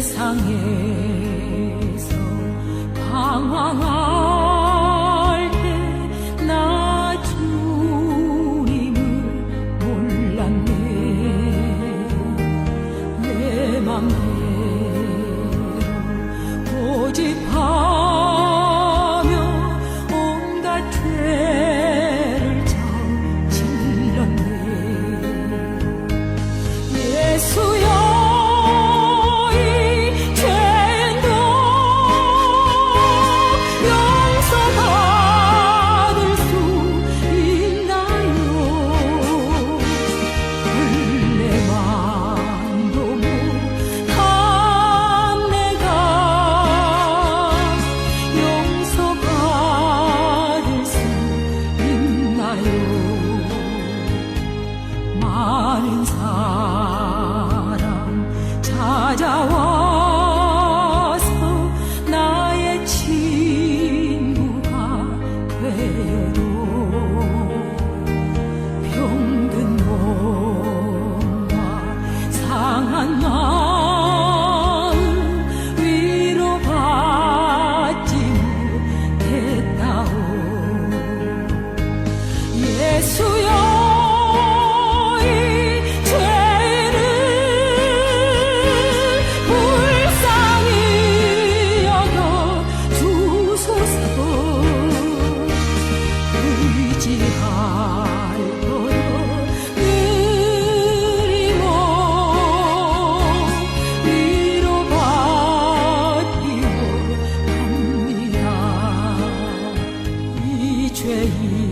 세상에서 방황하 많은 사람 찾아와 aí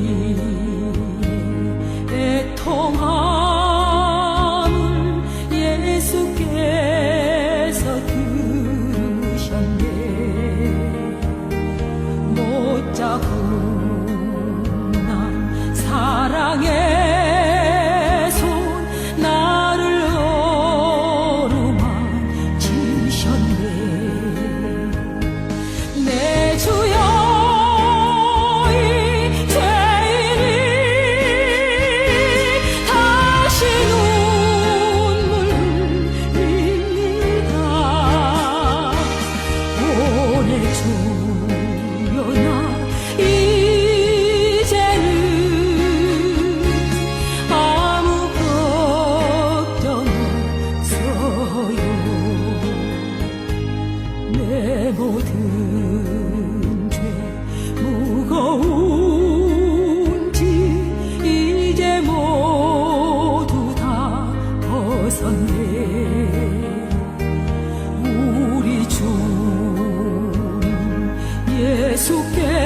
모든 죄 무거운지 이제 모두 다 벗었네 우리 주 예수께